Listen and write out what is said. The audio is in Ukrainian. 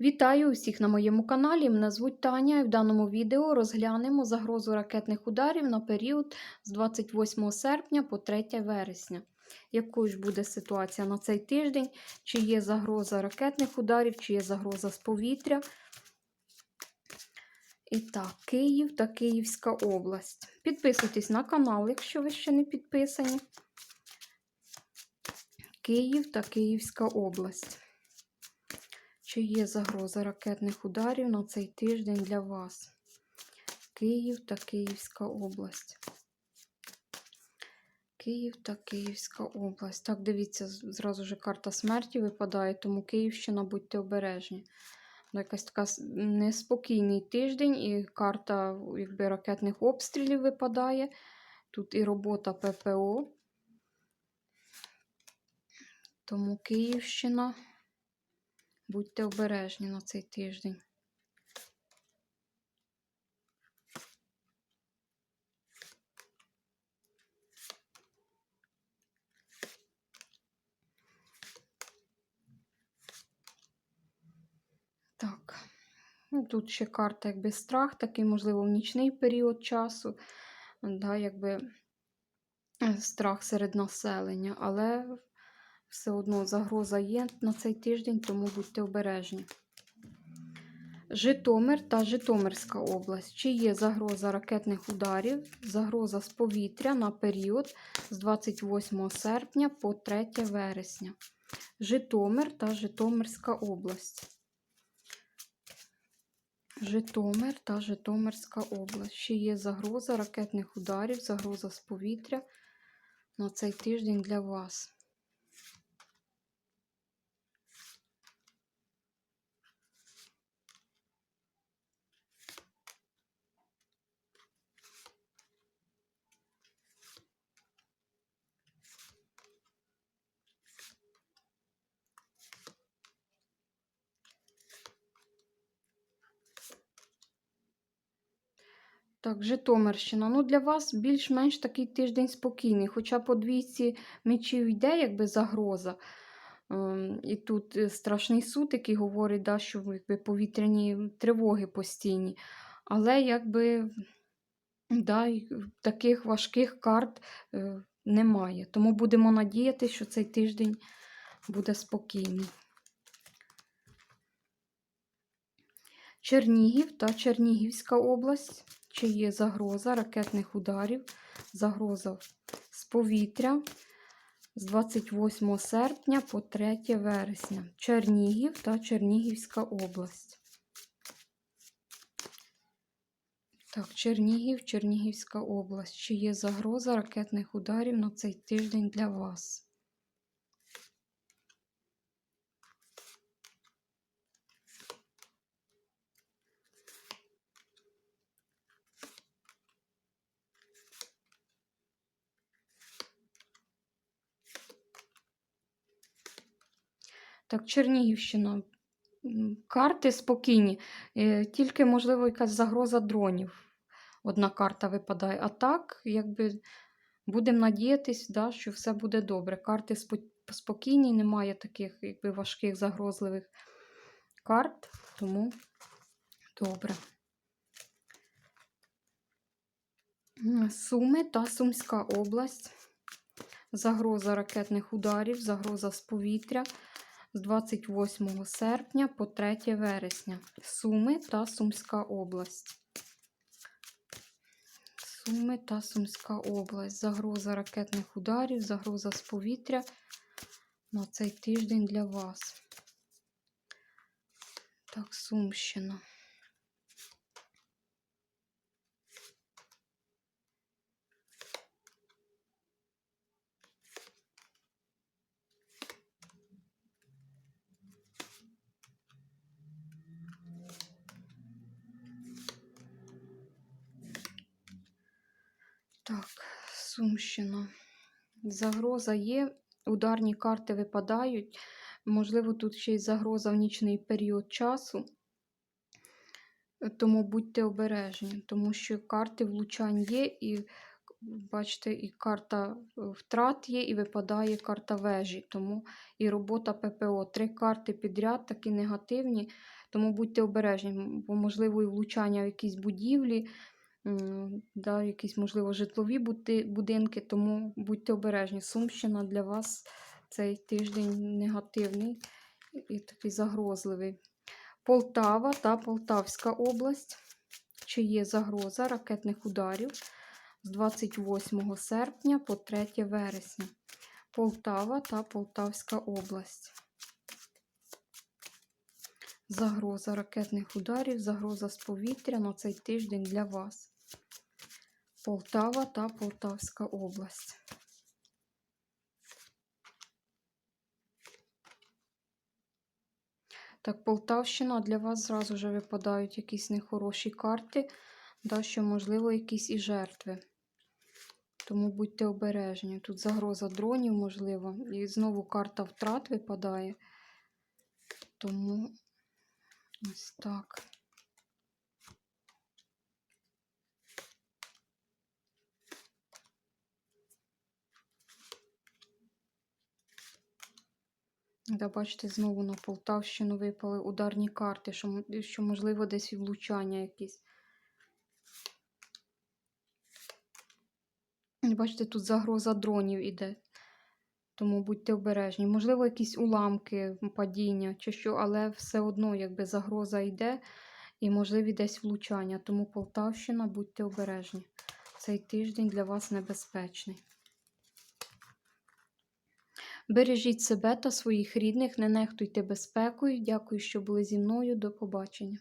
Вітаю усіх на моєму каналі. Мене звуть Таня і в даному відео розглянемо загрозу ракетних ударів на період з 28 серпня по 3 вересня. Якою ж буде ситуація на цей тиждень? Чи є загроза ракетних ударів, чи є загроза з повітря? І так, Київ та Київська область. Підписуйтесь на канал, якщо ви ще не підписані. Київ та Київська область. Чи є загроза ракетних ударів на цей тиждень для вас? Київ та Київська область. Київ та Київська область. Так, дивіться, зразу ж карта смерті випадає, тому Київщина, будьте обережні. Ну, Якась така неспокійний тиждень, і карта якби, ракетних обстрілів випадає. Тут і робота ППО. Тому Київщина. Будьте обережні на цей тиждень. Так, ну, тут ще карта якби страх, такий, можливо, в нічний період часу, да, якби е, страх серед населення, але все одно загроза є на цей тиждень, тому будьте обережні. Житомир та Житомирська область. Чи є загроза ракетних ударів, загроза з повітря на період з 28 серпня по 3 вересня? Житомир та Житомирська область. Житомир та Житомирська область. Чи є загроза ракетних ударів, загроза з повітря на цей тиждень для вас? Так, Житомирщина. Ну, для вас більш-менш такий тиждень спокійний. Хоча по двійці мечів йде якби загроза. Ем, І тут е, страшний суд, який говорить, да, що якби, повітряні тривоги постійні. Але якби да, таких важких карт е, немає. Тому будемо надіятися, що цей тиждень буде спокійний. Чернігів та Чернігівська область. Чи є загроза ракетних ударів, загроза з повітря з 28 серпня по 3 вересня. Чернігів та Чернігівська область. Так, Чернігів, Чернігівська область. Чи є загроза ракетних ударів на цей тиждень для вас? Так, Чернігівщина. Карти спокійні, е, тільки, можливо, якась загроза дронів. Одна карта випадає. А так, якби будемо надіятись, да, що все буде добре. Карти спокійні, немає таких якби, важких, загрозливих карт, тому добре. Суми та Сумська область. Загроза ракетних ударів, загроза з повітря з 28 серпня по 3 вересня. Суми та Сумська область. Суми та Сумська область. Загроза ракетних ударів, загроза з повітря на цей тиждень для вас. Так, Сумщина. Так, Сумщина. Загроза є, ударні карти випадають. Можливо, тут ще й загроза в нічний період часу. Тому будьте обережні, тому що карти влучань є, і бачите, і карта е, втрат є, і випадає карта вежі. Тому і робота ППО. Три карти підряд такі негативні, тому будьте обережні, бо можливо і влучання в якісь будівлі, да, якісь, можливо, житлові будинки, тому будьте обережні. Сумщина для вас цей тиждень негативний і такий загрозливий. Полтава та Полтавська область. Чи є загроза ракетних ударів з 28 серпня по 3 вересня? Полтава та Полтавська область. Загроза ракетних ударів, загроза з повітря на цей тиждень для вас. Полтава та Полтавська область. Так, Полтавщина для вас зразу вже випадають якісь нехороші карти, да, що, можливо, якісь і жертви. Тому будьте обережні. Тут загроза дронів, можливо, і знову карта втрат випадає. Тому ось так. Да, бачите, знову на Полтавщину випали ударні карти, що, що можливо десь і влучання якісь. Бачите, тут загроза дронів іде. Тому будьте обережні. Можливо, якісь уламки, падіння чи що, але все одно якби загроза йде і можливі десь влучання. Тому Полтавщина, будьте обережні. Цей тиждень для вас небезпечний. Бережіть себе та своїх рідних, не нехтуйте безпекою. Дякую, що були зі мною. До побачення.